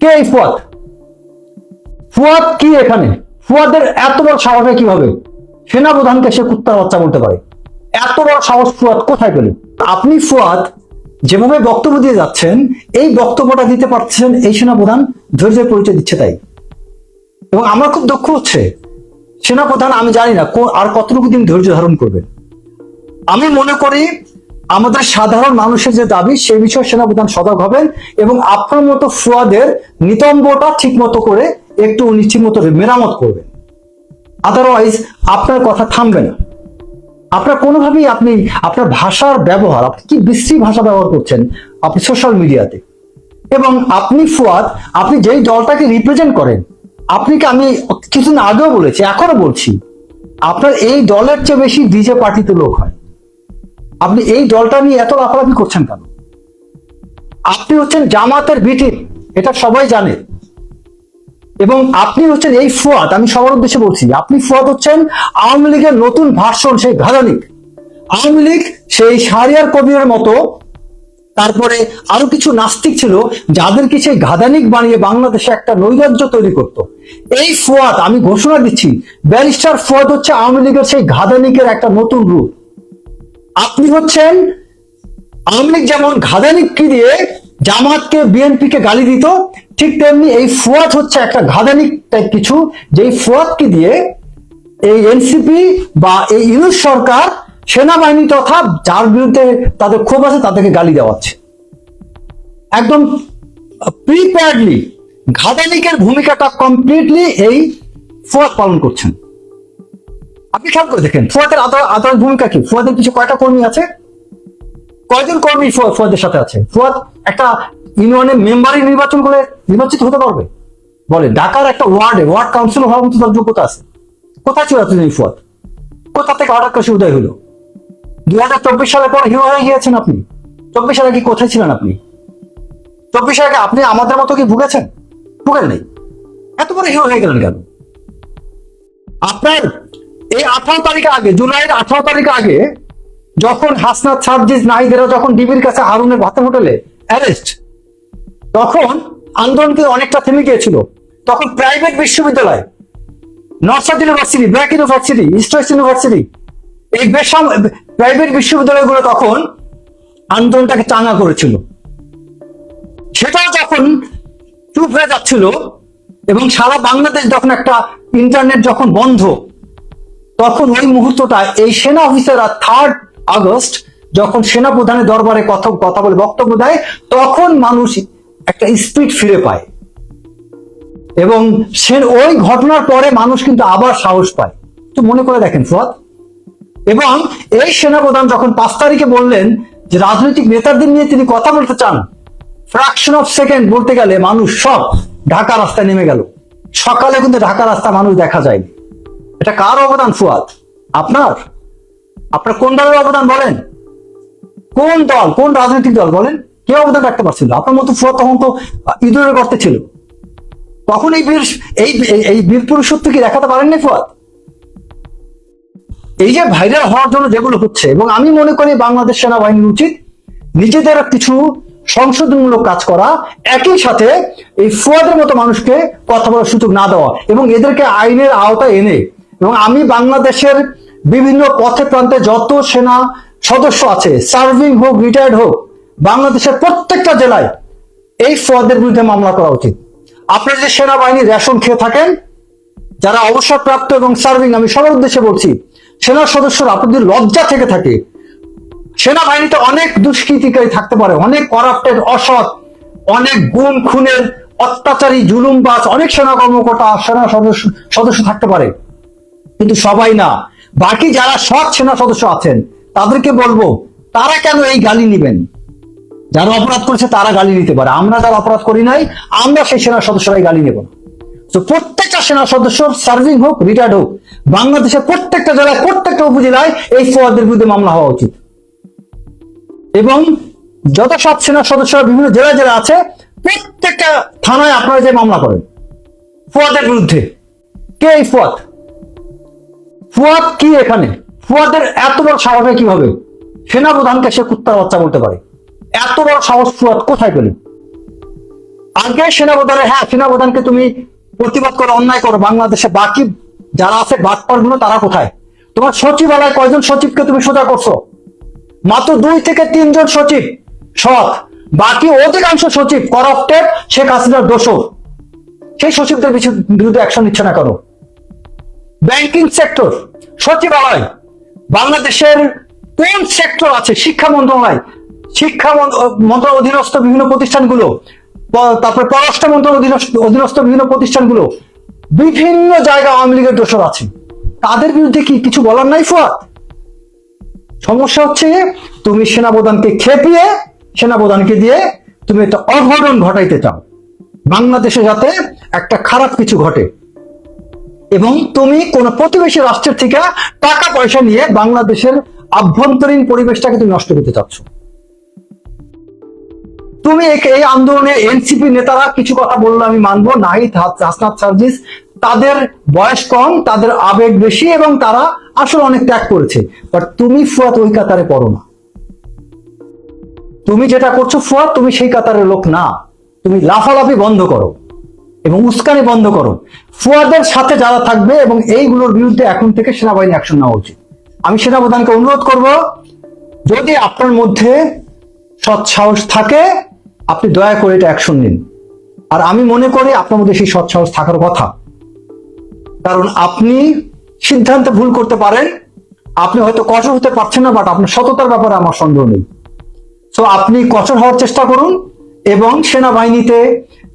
কে এই ফুয়াদ? ফুয়াদ কি এখানে? ফুয়াদের এত বড় সাহস হয় কীভাবে? সেনাপ্রধানকে সে কুত্তার বাচ্চা বলতে পারে। এত বড় সাহস ফুয়াদ কোথায় পেলেন আপনি ফুয়াদ যেভাবে বক্তব্য দিয়ে যাচ্ছেন, এই বক্তব্যটা দিতে পারছেন, এই সেনাপ্রধান ধৈর্যের পরিচয় দিচ্ছে তাই। এবং আমার খুব দুঃখ হচ্ছে। সেনাপ্রধান, আমি জানি না আর কতটুকু দিন ধৈর্য ধারণ করবেন। আমি মনে করি আমাদের সাধারণ মানুষের যে দাবি সে বিষয়ে সেনাপ্রধান সজাগ হবেন এবং আপনার মতো ফুয়াদের নিতম্বটা ঠিক মতো করে একটু ঠিক মতো মেরামত করবেন। আদারওয়াইজ আপনার কথা থামবে না। আপনার কোনোভাবেই আপনি, আপনার ভাষার ব্যবহার, আপনি কি বিশ্রী ভাষা ব্যবহার করছেন আপনি সোশ্যাল মিডিয়াতে এবং আপনি ফুয়াদ, আপনি যেই দলটাকে রিপ্রেজেন্ট করেন, আপনি কি আমি কিছুদিন আগেও বলেছি এখনও বলছি, আপনার এই দলের চেয়ে বেশি ডিজে পার্টিতে লোক হয়। আপনি এই দলটা নিয়ে এত লাফালাফি করছেন কেন? আপনি হচ্ছেন জামাতের বিটি, এটা সবাই জানে। এবং আপনি হচ্ছেন এই ফুয়াদ, আমি সবার উদ্দেশ্যে বলছি, আপনি ফুয়াদ হচ্ছেন আওয়ামী লীগের নতুন ভার্সন, সেই ঘাদানিক আওয়ামী লীগ সেই শাহরিয়ার কবিরের মতো, তারপরে আরও কিছু নাস্তিক ছিল, যাদেরকে সেই ঘাদানিক বানিয়ে বাংলাদেশে একটা নৈরাজ্য তৈরি করত। এই ফুয়াদ, আমি ঘোষণা দিচ্ছি, ব্যারিস্টার ফুয়াদ হচ্ছে আওয়ামী লীগের সেই ঘাদানিকের একটা নতুন রূপ। আপনি হচ্ছেন আওয়ামী লীগ যেমন ঘাদানিককে দিয়ে জামাতকে বিএনপিকে গালি দিত, ঠিক তেমনি এই ফুয়াদ হচ্ছে একটা ঘাদানিক টাইপ কিছু, যেই ফুয়াদকে দিয়ে এই এনসিপি বা এই ইউনুস সরকার সেনাবাহিনী তথা যার বিরুদ্ধে তাদের ক্ষোভ আছে তাদেরকে গালি দেওয়াচ্ছে। একদম প্রিপেয়ার্ডলি ঘাদানিকের ভূমিকাটা কমপ্লিটলি এই ফুয়াদ পালন করছেন। আপনি খেয়াল করে দেখেন, ফুয়াদের আদালত ভূমিকা কি? ফুয়াদের কিছু কয়টা কর্মী আছে? কয়জন কর্মী ফুয়া- ফুয়াদের সাথে আছে? ফুয়াদ একটা ইউনিয়নের মেম্বারই নির্বাচন করে নির্বাচিত হতে পারবে? বলে ঢাকার একটা ওয়ার্ডে, ওয়ার্ড কাউন্সিল হওয়ার মতো তার যোগ্যতা আছে। কোথায় ছিল এতদিন ফুয়াদ? কোথা থেকে হঠাৎ করে উদয় হলো? দুই হাজার চব্বিশ সালের পর হিরো হয়ে গিয়েছেন আপনি? চব্বিশ সালে কি কোথায় ছিলেন আপনি? চব্বিশ সালে আপনি আমাদের মতো কি ভুগেছেন? ভুগেন নেই এত বড় হিরো হয়ে গেলেন কেন? আপনার এই আঠারো তারিখ আগে, জুলাইয়ের আঠারো তারিখ আগে যখন হাসনাত সার্জিস নাহিদেরা যখন ডিবির কাছে হারুনের ভাতের হোটেলে অ্যারেস্ট, তখন আন্দোলন কিন্তু অনেকটা থেমে গিয়েছিল। তখন প্রাইভেট বিশ্ববিদ্যালয় North South university, BRAC university, East West university, এই বেসাম প্রাইভেট বিশ্ববিদ্যালয়গুলো তখন আন্দোলনটাকে চাঙ্গা করেছিল। সেটাও যখন চুপ হয়ে যাচ্ছিল এবং সারা বাংলাদেশ যখন একটা ইন্টারনেট যখন বন্ধ তখন ওই মুহূর্তটা এই সেনা অফিসাররা থার্ড আগস্ট যখন সেনা প্রধানের দরবারে কথা কথা বলে বক্তব্য দেয়, তখন মানুষ একটা স্পিড ফিরে পায়। এবং সে, ওই ঘটনার পরে মানুষ কিন্তু আবার সাহস পায়। তো মনে করে দেখেন, ফুয়াদ। এবং এই সেনাপ্রধান যখন পাঁচ তারিখে বললেন যে রাজনৈতিক নেতাদের নিয়ে তিনি কথা বলতে চান ফ্রাকশন অফ সেকেন্ড বলতে গেলে মানুষ সব ঢাকা রাস্তায় নেমে গেল। সকালে কিন্তু ঢাকা রাস্তা মানুষ দেখা যায়নি। এটা কার অবদান ফুয়াদ? আপনার? আপনার কোন দলের অবদান বলেন? কোন দল, কোন রাজনৈতিক দল বলেন? কে অবদান রাখতে পারছিল? আপনার মতো ফুয়াদ তখন তো ইঁদুরের গর্তে ছিল। তখন এই বীর, এই- এই বীর পুরুষত্ব কি দেখাতে পারেননি ফুয়াদ? এই যে ভাইরাল হওয়ার জন্য যেগুলো হচ্ছে, এবং আমি মনে করি বাংলাদেশ সেনাবাহিনীর উচিত নিজেদের কিছু সংশোধনমূলক কাজ করা, একই সাথে এই ফুয়াদের মতো মানুষকে কথা বলার সুযোগ না দেওয়া, এবং এদেরকে আইনের আওতায় এনে এবং আমি বাংলাদেশের বিভিন্ন পথে প্রান্তে যত সেনা সদস্য আছে সার্ভিং হোক রিটায়ার্ড হোক, বাংলাদেশের প্রত্যেকটা জেলায় এই ফুয়াদের বিরুদ্ধে মামলা করা উচিত। আপনারা যে সেনাবাহিনী রেশন খেয়ে থাকেন, যারা অবসরপ্রাপ্ত এবং সার্ভিং আমি সবার উদ্দেশ্যে বলছি, সেনা সদস্যরা আপনাদের লজ্জা থেকে থাকে, সেনাবাহিনীতে অনেক দুষ্কৃতিকারী থাকতে পারে, অনেক করাপ্টেড অসৎ, অনেক গুম, খুনের, অত্যাচারী, জুলুমবাজ, অনেক সেনা কর্মকর্তা, সেনা সদস্য সদস্য থাকতে পারে। কিন্তু সবাই না। বাকি যারা সৎ সেনা সদস্য আছেন, তাদেরকে বলব, তারা কেন এই গালি নিবেন? যারা অপরাধ করেছে, তারা গালি নিতে পারে। আমরা যারা অপরাধ করি নাই, আমরা সেই সেনা সদস্যরাই গালি নেব। তো প্রত্যেকটা সেনা সদস্য সার্ভিং হোক রিটায়ার্ড হোক, বাংলাদেশের প্রত্যেকটা জেলায়, প্রত্যেকটা উপজেলায় এই ফোয়াদের বিরুদ্ধে মামলা হওয়া উচিত। এবং যত সব সেনা সদস্যরা বিভিন্ন জেলায় জেলা আছে, প্রত্যেকটা থানায় আপনারা যে মামলা করেন, ফুয়াদের বিরুদ্ধে। কে এই ফুয়াদ? ফুয়াদ কি এখানে? ফুয়াদের এত বড় সাহস কীভাবে? সেনাপ্রধানকে সে কুত্তার বাচ্চা বলতে পারে। এত বড় সাহস ফুয়াদ কোথায় পেলেন আগে সেনাপ্রধানের হ্যাঁ সেনাপ্রধানকে তুমি প্রতিবাদ করো, অন্যায় করো, বাংলাদেশে বাকি যারা আছে বাটপারগুলো তারা কোথায়? তোমার সচিবালয় কয়জন সচিবকে তুমি সোজা করছ? মাত্র দুই থেকে তিনজন সচিব সৎ। বাকি অধিকাংশ সচিব করাপ্টেড, শেখ হাসিনার দোষর। সেই সচিবদের বিরুদ্ধে অ্যাকশন নিচ্ছে না কেন? ব্যাংকিং সেক্টর সচিবালয়, বাংলাদেশের কোন সেক্টর আছে? শিক্ষা মন্ত্রণালয়, শিক্ষা মন- মন্ত্রণালয় অধীনস্থ বিভিন্ন প্রতিষ্ঠানগুলো তারপরে পররাষ্ট্র মন্ত্রণালয় অধীনস্থ বিভিন্ন প্রতিষ্ঠানগুলো, বিভিন্ন জায়গা আওয়ামী লীগের দোষর আছে তাদের বিরুদ্ধে কি কিছু বলার নাই ফুয়াদ? সমস্যা হচ্ছে তুমি সেনাপ্রধানকে খেপিয়ে, সেনাপ্রধানকে দিয়ে তুমি একটা অঘটন ঘটাইতে চাও। বাংলাদেশে যাতে একটা খারাপ কিছু ঘটে। এবং তুমি কোন প্রতিবেশী রাষ্ট্রের থেকে টাকা পয়সা নিয়ে বাংলাদেশের আভ্যন্তরীণ পরিবেশটাকে তুমি নষ্ট করতে চাচ্ছ। তুমি এই- আন্দোলনে এনসিপি নেতারা কিছু কথা বললে আমি মানবো, নাহিদ হাস- হাসনাত সার্জিস, তাদের বয়স কম, তাদের আবেগ বেশি এবং তারা আসলে অনেক ত্যাগ করেছে। বাট তুমি ফুয়াত ওই কাতারে পড়ো না। তুমি যেটা করছ ফুয়াদ, তুমি সেই কাতারের লোক না। তুমি লাফালাফি বন্ধ করো। এবং উস্কানি বন্ধ করো। ফুয়াদের সাথে যারা থাকবে এবং এইগুলোর বিরুদ্ধে এখন থেকে সেনাবাহিনী অ্যাকশন নেওয়া উচিত। আমি সেনাপ্রধানকে অনুরোধ করব, যদি আপনার মধ্যে সৎ সাহস থাকে, আপনি দয়া করে এটা অ্যাকশন নিন। আর আমি মনে করি আপনার মধ্যে সেই সৎ সাহস থাকার কথা। কারণ আপনি সিদ্ধান্তে ভুল করতে পারেন, আপনি হয়তো কঠোর হতে পারছেন না বাট আপনার সততার ব্যাপারে আমার সন্দেহ নেই। তো আপনি কঠোর হওয়ার চেষ্টা করুন এবং সেনাবাহিনীতে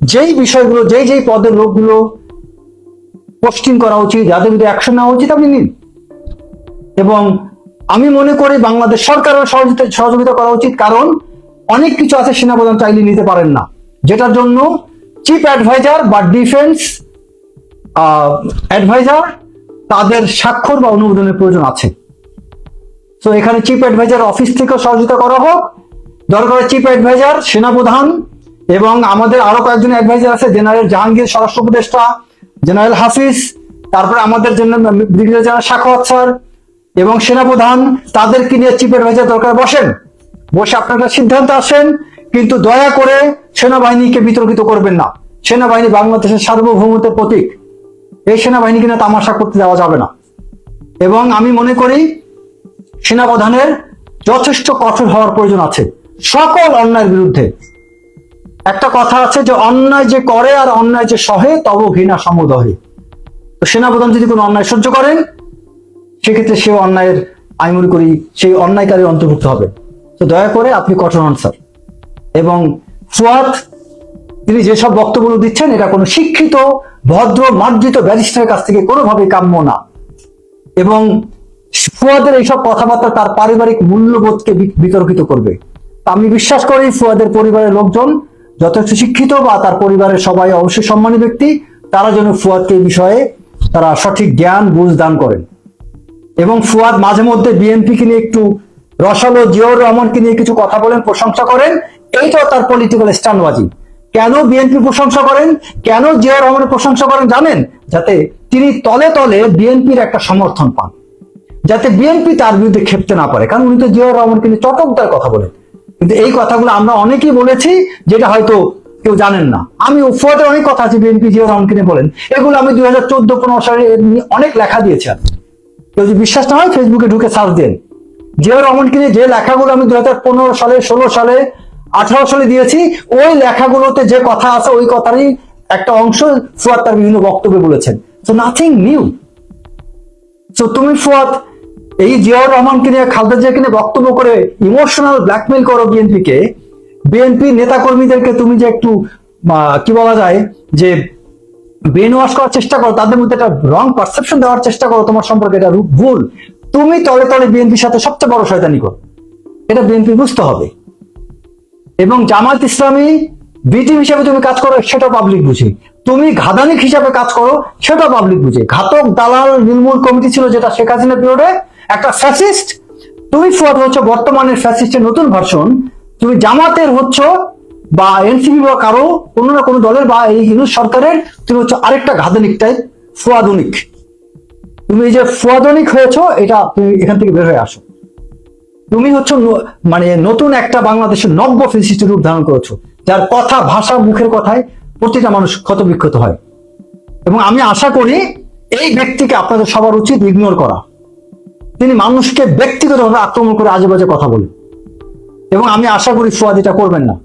যেই বিষয়গুলো, যেই যেই পদের লোকগুলো পোস্টিং করা উচিত, যাদের বিরুদ্ধে অ্যাকশন নেওয়া উচিত, আপনি নিন। এবং আমি মনে করি বাংলাদেশ সরকারের সহযোগিতা সহযোগিতা করা উচিত, কারণ অনেক কিছু আছে সেনাপ্রধান চাইলে নিতে পারেন না। যেটার জন্য চিফ অ্যাডভাইজার বা ডিফেন্স অ্যাডভাইজার তাদের স্বাক্ষর বা অনুমোদনের প্রয়োজন আছে। তো এখানে চিফ অ্যাডভাইজার অফিস থেকেও সহযোগিতা করা হোক। দরকার চিফ অ্যাডভাইজার সেনাপ্রধান এবং আমাদের আরও কয়েকজন অ্যাডভাইজার আছে জেনারেল জাহাঙ্গীর, স্বরাষ্ট্র উপদেষ্টা জেনারেল হাফিজ, তারপরে আমাদের ব্রিগেডিয়ার জেনারেল সাখাওয়াত স্যার এবং সেনাপ্রধান, তাদেরকে নিয়ে চিফ অ্যাডভাইজার দরকার বসেন। বসে আপনারা সিদ্ধান্ত আসেন, কিন্তু দয়া করে সেনাবাহিনীকে বিতর্কিত করবেন না। সেনাবাহিনী বাংলাদেশের সার্বভৌমত্বের প্রতীক। এই সেনাবাহিনীকে নিয়ে তামাশা করতে দেওয়া যাবে না। এবং আমি মনে করি সেনাপ্রধানের যথেষ্ট কঠোর হওয়ার প্রয়োজন আছে। সকল অন্যায়ের বিরুদ্ধে। একটা কথা আছে যে অন্যায় যে করে আর অন্যায় যে সহে, তব ঘৃণা সমদহে তো সেনাপ্রধান যদি কোনো অন্যায় সহ্য করেন, সেক্ষেত্রে সে অন্যায়ের আমি মনে করি সেই অন্যায়কারী অন্তর্ভুক্ত হবে। তো দয়া করে আপনি কঠোর হন, স্যার। এবং ফুয়াদ, তিনি যেসব বক্তব্য দিচ্ছেন, এটা কোনো শিক্ষিত, ভদ্র, মার্জিত ব্যারিস্টারের কাছ থেকে কোনোভাবেই কাম্য না। এবং ফুয়াদের এইসব কথাবার্তা তার পারিবারিক মূল্যবোধকে বিতর্কিত করবে। আমি বিশ্বাস করি ফুয়াদের পরিবারের লোকজন যথেষ্ট শিক্ষিত বা তার পরিবারের সবাই অবশ্যই সম্মানী ব্যক্তি, তারা যেন ফুয়াদকে বিষয়ে তারা সঠিক জ্ঞান, বুঝ দান করেন। এবং ফুয়াদ মাঝে মধ্যে বিএনপিকে নিয়ে একটু রসালো জিয়র রহমানকে নিয়ে কিছু কথা বলেন, প্রশংসা করেন, এইটাও তার পলিটিক্যাল স্ট্যান্ডবাজি কেন বিএনপি প্রশংসা করেন? কেন জিয়র রহমানের প্রশংসা করেন জানেন? যাতে তিনি তলে তলে বিএনপির একটা সমর্থন পান। যাতে বিএনপি তার বিরুদ্ধে খেপতে না পারে। কারণ উনি তো জিয়াউর রহমানকে নিয়ে চটকদার কথা বলেন। কিন্তু এই কথাগুলো আমরা অনেকেই বলেছি, যেটা হয়তো কেউ জানেন না। আমি ফুয়াতে অনেক কথা আছে বিএনপি রহমানকে নিয়ে বলেন। এগুলো আমি দুই হাজার চোদ্দ, পনেরো সালে অনেক লেখা দিয়েছি আমি। কেউ যদি বিশ্বাস না হয় ফেসবুকে ঢুকে সার্চ দেন। জিয়াউর রহমানকে যে লেখাগুলো আমি দুই হাজার পনেরো সালে, ষোলো সালে, আঠারো সালে দিয়েছি, ওই লেখাগুলোতে যে কথা আছে, ওই কথারই একটা অংশ ফুয়াদ তার বিভিন্ন বক্তব্যে বলেছেন। সো নাথিং নিউ তো তুমি ফুয়াদ এই জিয়াউর রহমানকে নিয়ে খালেদা জিয়াকে নিয়ে বক্তব্য করে ইমোশনাল ব্ল্যাকমেল করো বিএনপিকে বিএনপি নেতা কর্মীদেরকে তুমি যে একটু কি বলা যায়, যে ব্রেন ওয়াশ করার চেষ্টা করো, তাদের মধ্যে একটা রং পারসেপশন দেওয়ার চেষ্টা করো, তোমার সম্পর্কে এটা ভুল। তুমি তলে তলে বিএনপির সাথে সবচেয়ে বড় শয়তানি করো। এটা বিএনপি বুঝতে হবে। এবং জামাত ইসলামী বিটিম হিসাবে তুমি কাজ করো সেটা পাবলিক বুঝে। তুমি ঘাদানিক হিসাবে কাজ করো সেটা পাবলিক বুঝে। ঘাতক, দালাল, নির্মূল কমিটি ছিল যেটা শেখ হাসিনা পিরিয়ডে একটা ফ্যাসিস্ট তুমি ফুয়াদ হচ্ছে বর্তমানের ফ্যাসিস্টের নতুন ভার্সন তুমি জামাতের হচ্ছ বা এনসিপি বা কারও কোনো না কোনো দলের বা এই হিন্দু সরকারের, তুমি হচ্ছে আরেকটা ঘাদানিক টাইপ ফুয়াদনিক। তুমি যে ফুয়াদনিক হয়েছো, এটা তুমি এখান থেকে বের হয়ে আসো। তুমি হচ্ছে মানে নতুন একটা বাংলাদেশের নব্য ফেসিস্টের রূপ ধারণ করেছ, যার কথা, ভাষা, মুখের কথায় প্রতিটা মানুষ ক্ষত বিক্ষত হয়। এবং আমি আশা করি এই ব্যক্তিকে আপনাদের সবার উচিত ইগনোর করা। তিনি মানুষকে ব্যক্তিগতভাবে আক্রমণ করে আজে বাজে কথা বলেন। এবং আমি আশা করি ফুয়াদ এটা করবেন না।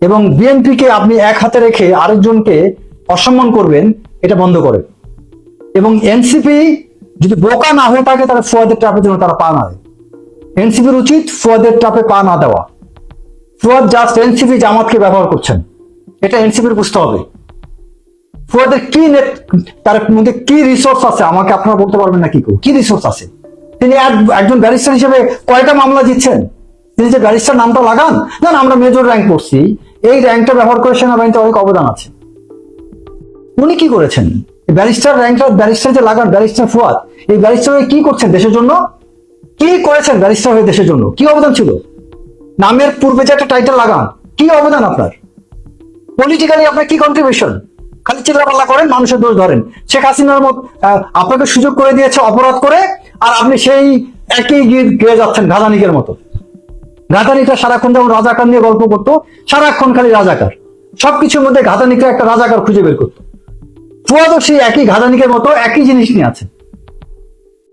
এবং বিএনপিকে আপনি এক হাতে রেখে আরেকজনকে অসম্মান করবেন, এটা বন্ধ করেন। এবং এনসিপি যদি বোকা না হয়ে থাকে, তাহলে ফুয়াদের ট্রাপের জন্য তারা পা না দেয়। এনসিপির উচিত ফুয়াদের ট্রাপে পা না দেওয়া। ফুয়াদ জাস্ট এনসিপি জামাতকে ব্যবহার করছেন। এটা এনসিপির বুঝতে হবে। ফুয়াদের কি তার মধ্যে কি রিসোর্স আছে? আমাকে আপনারা বলতে পারবেন না কি করে? কি রিসোর্স আছে? তিনি এক- একজন ব্যারিস্টার হিসেবে কয়টা মামলা দিচ্ছেন তিনি যে ব্যারিস্টার নামটা লাগান, না আমরা মেজর র্যাঙ্ক করছি এই র্যাঙ্কটা ব্যবহার করে সেনাবাহিনীতে অনেক অবদান আছে। উনি কি করেছেন? ব্যারিস্টার র্যাঙ্কটা ব্যারিস্টার যে লাগান, ব্যারিস্টার ফুয়াদ, এই ব্যারিস্টার হয়ে কি করছেন দেশের জন্য? কি করেছেন ব্যারিস্টার হয়ে দেশের জন্য? কি অবদান ছিল? নামের পূর্বে যে একটা টাইটেল লাগান, কি অবদান আপনার? পলিটিক্যালি আপনার কি কন্ট্রিবিউশন খালি চিল্লাপাল্লা করেন, মানুষের দোষ ধরেন। শেখ হাসিনার মত আপনাকে সুযোগ করে দিয়েছে অপরাধ করে আর আপনি সেই একই গীত গিয়ে যাচ্ছেন গাদানিকের মতো। গাদানিকরা সারাক্ষণ যেমন রাজাকার নিয়ে গল্প করতো, সারাক্ষণ খালি রাজাকার। সবকিছুর মধ্যে ঘাতানিকরা একটা রাজাকার খুঁজে বের করতো। ফুয়াদও সেই একই ঘাদানিকের মতো একই জিনিস নিয়ে আছে।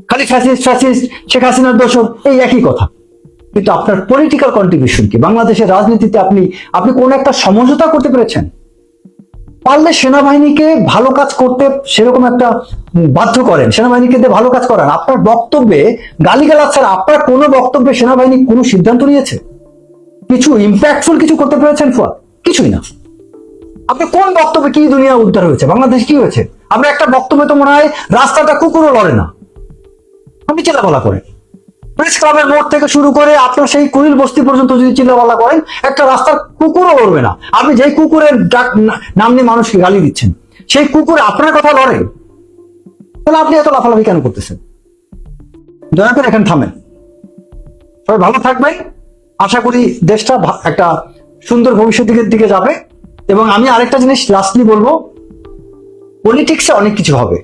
খালি ফ্যাসিস্ট ফ্যাসিস্ট শেখ হাসিনার দোষক এই একই কথা। কিন্তু আপনার পলিটিক্যাল কন্ট্রিবিউশন কি? বাংলাদেশের রাজনীতিতে আপনি আপনি কোন একটা সমঝোতা করতে পেরেছেন? পারলে সেনাবাহিনীকে ভালো কাজ করতে সেরকম একটা বাধ্য করেন, সেনাবাহিনীকে দিয়ে ভালো কাজ করান। আপনার বক্তব্যে গালিগালাজ ছাড়া আপনার কোনো বক্তব্যে সেনাবাহিনী কোনো সিদ্ধান্ত নিয়েছে? কিছু ইম্প্যাক্টফুল কিছু করতে পেরেছেন ফুয়াদ? কিছুই না। আপনি কোন বক্তব্যে কি দুনিয়া উদ্ধার হয়েছে? বাংলাদেশ কি হয়েছে? আপনার একটা বক্তব্যে তো মনে হয় রাস্তাটা কুকুরও লড়ে না। আপনি বলা করেন প্রেস ক্লাবের মোড় থেকে শুরু করে আপনার সেই কুড়িল বস্তি পর্যন্ত যদি চিল্লাপালা করেন, একটা রাস্তার কুকুরও লড়বে না। আপনি যেই কুকুরের ডাক নাম নিয়ে মানুষকে গালি দিচ্ছেন, সেই কুকুর আপনার কথা লড়ে। তাহলে আপনি এত লাফালাফি কেন করতেছেন? দয়া করে এখানে থামেন। সবাই ভালো থাকবেন। আশা করি দেশটা একটা সুন্দর ভবিষ্যতের দিকে যাবে। এবং আমি আরেকটা জিনিস লাস্টলি বলব পলিটিক্সে অনেক কিছু হবে।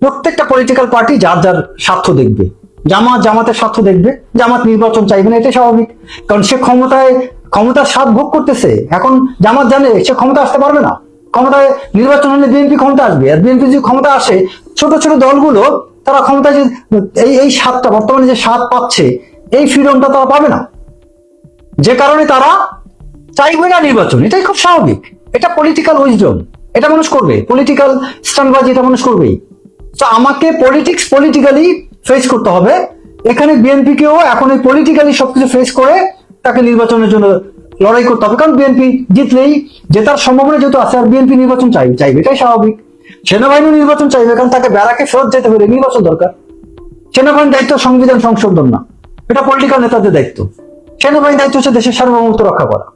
প্রত্যেকটা পলিটিক্যাল পার্টি যার যার স্বার্থ দেখবে। জামাত জামাতের স্বার্থ দেখবে, জামাত নির্বাচন চাইবে না এটা স্বাভাবিক। কারণ সে ক্ষমতায়, ক্ষমতার স্বাদ ভোগ করতেছে। এখন জামাত জানে সে ক্ষমতা আসতে পারবে না। ক্ষমতায় নির্বাচন হলে বিএনপি ক্ষমতা আসবে। আর বিএনপি যদি ক্ষমতা আসে, ছোট ছোট দলগুলো, তারা ক্ষমতায় যে, এই এই স্বাদটা, বর্তমানে যে স্বাদ পাচ্ছে, এই ফ্রিডমটা তারা পাবে না। যে কারণে তারা চাইবে না নির্বাচন। এটাই খুব স্বাভাবিক। এটা পলিটিক্যাল উইজডম এটা মানুষ করবে। পলিটিক্যাল স্ট্যান্ডবাজি এটা মানুষ করবেই। তো আমাকে পলিটিক্স পলিটিক্যালি ফেস করতে হবে। এখানে বিএনপি কেও এখন এই পলিটিক্যালি সবকিছু ফেস করে তাকে নির্বাচনের জন্য লড়াই করতে হবে। কারণ বিএনপি জিতলেই জেতার সম্ভাবনা যেহেতু আছে, আর বিএনপি নির্বাচন চাইবে চাইবে, এটাই স্বাভাবিক। সেনাবাহিনী নির্বাচন চাইবে, কারণ তাকে ব্যারাকে ফেরত যেতে হলে নির্বাচন দরকার। সেনাবাহিনীর দায়িত্ব সংবিধান সংশোধন না। এটা পলিটিক্যাল নেতাদের দায়িত্ব। সেনাবাহিনীর দায়িত্ব হচ্ছে দেশের সার্বভৌমত্ব রক্ষা করা।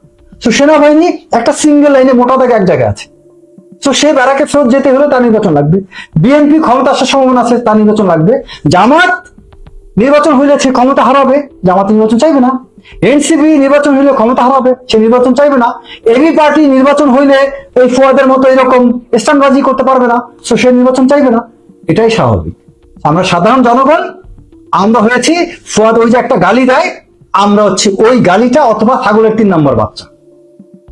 তো সেনাবাহিনী একটা সিঙ্গেল লাইনে মোটা দাগে এক জায়গায় আছে। তো সে ব্যারাকে ফেরত যেতে হলে তার নির্বাচন লাগবে। বিএনপি ক্ষমতা আসার সম্ভাবনা আছে, তার নির্বাচন লাগবে। জামাত নির্বাচন হইলে সে ক্ষমতা হারাবে, জামাত নির্বাচন চাইবে না। এনসিপি নির্বাচন হইলে ক্ষমতা হারাবে, সে নির্বাচন চাইবে না। এবি পার্টি নির্বাচন হইলে এই ফুয়াদের মতো এরকম স্টানবাজি করতে পারবে না তো সে নির্বাচন চাইবে না। এটাই স্বাভাবিক। আমরা সাধারণ জনগণ, আমরা হয়েছি, ফোয়াদ ওই যে একটা গালি দেয়, আমরা হচ্ছে ওই গালিটা অথবা ছাগলের তিন নম্বর বাচ্চা।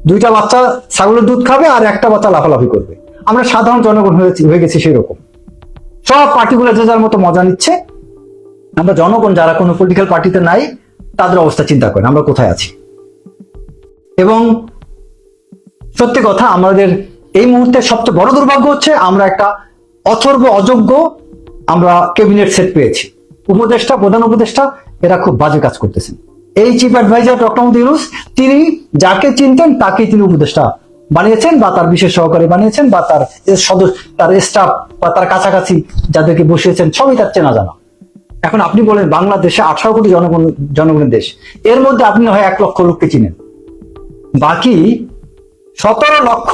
দুইটা বাচ্চা ছাগলের দুধ খাবে আর একটা বাচ্চা লাফালাফি করবে। আমরা সাধারণ জনগণ হয়েছি হয়ে গেছি সেরকম। সব পার্টিগুলো যে যার মতো মজা নিচ্ছে, আমরা জনগণ যারা কোনো পলিটিক্যাল পার্টিতে নাই, তাদের অবস্থা চিন্তা করেন, আমরা কোথায় আছি? এবং সত্যি কথা, আমাদের এই মুহূর্তে সবচেয়ে বড় দুর্ভাগ্য হচ্ছে আমরা একটা অথর্ব অযোগ্য আমরা ক্যাবিনেট সেট পেয়েছি। উপদেষ্টা, প্রধান উপদেষ্টা, এরা খুব বাজে কাজ করতেছেন। এই চিফ অ্যাডভাইজার ডক্টর ইউনুস, তিনি যাকে চিনতেন তাকেই তিনি উপদেষ্টা বানিয়েছেন বা তার বিশেষ সহকারী বানিয়েছেন বা তার সদস্য, তার স্টাফ বা তার কাছাকাছি যাদেরকে বসিয়েছেন, সবই তার চেনা জানা। এখন আপনি বলেন, বাংলাদেশে আঠারো কোটি জনগণ, জনগণের দেশ, এর মধ্যে আপনি হয় এক লক্ষ লোককে চিনেন। বাকি সতেরো লক্ষ,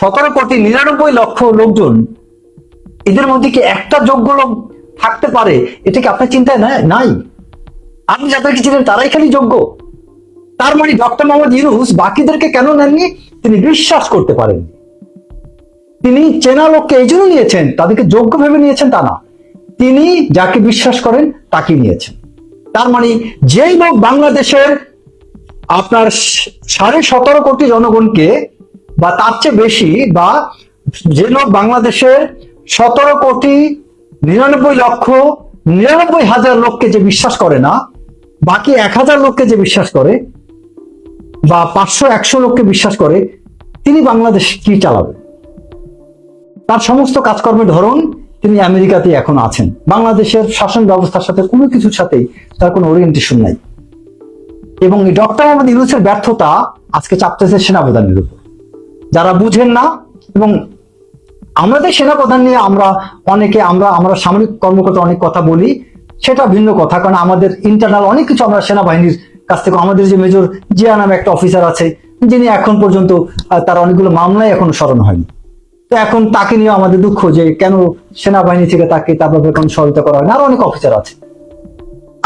সতেরো কোটি নিরানব্বই লক্ষ লোকজন, এদের মধ্যে কি একটা যোগ্য লোক থাকতে পারে? এটা কি আপনার চিন্তায় নাই? আপনি যাদেরকে চিনেন তারাই খালি যোগ্য। তার মানে ডক্টর মোহাম্মদ ইউনুস বাকিদেরকে কেন নেননি? তিনি বিশ্বাস করতে পারেন তিনি চেনা লোককে এই জন্য নিয়েছেন, তাদেরকে যোগ্য ভেবে নিয়েছেন তা না। তিনি যাকে বিশ্বাস করেন তাকে নিয়েছেন। তার মানে যেই লোক বাংলাদেশের আপনার সাড়ে সতেরো কোটি জনগণকে বা তার চেয়ে বেশি বা যে লোক বাংলাদেশের সতেরো কোটি নিরানব্বই লক্ষ নিরানব্বই হাজার লোককে যে বিশ্বাস করে না বাকি এক হাজার লোককে যে বিশ্বাস করে বা পাঁচশো, একশো লোককে বিশ্বাস করে, তিনি বাংলাদেশ কি চালাবে? তার সমস্ত কাজকর্মের ধরন তিনি আমেরিকাতে এখন আছেন। বাংলাদেশের শাসন ব্যবস্থার সাথে কোনো কিছুর সাথেই তার কোনো ওরিয়েন্টেশন নাই। এবং এই ডক্টর মোহাম্মদ ইউনুসের ব্যর্থতা আজকে চাপতেছে সেনাপ্রধানের উপর। যারা বুঝেন না এবং আমাদের সেনাপ্রধান নিয়ে আমরা অনেকে আমরা আমরা সামরিক কর্মকর্তা অনেক কথা বলি সেটা ভিন্ন কথা, কারণ আমাদের ইন্টারনাল অনেক কিছু আমরা সেনাবাহিনীর কাছ থেকে, আমাদের যে মেজর জিয়া নামে একটা অফিসার আছে, যিনি এখন পর্যন্ত তার অনেকগুলো মামলায় এখনও স্মরণ হয়নি। তো এখন তাকে নিয়ে আমাদের দুঃখ যে কেন সেনাবাহিনী থেকে তাকে তার ব্যাপারে কোনো সহায়তা করা হয় না আরও অনেক অফিসার আছে।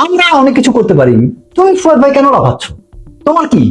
আমরা অনেক কিছু করতে পারি তুমি ফুয়াদ ভাই কেন লাভাচ্ছ তোমার কি?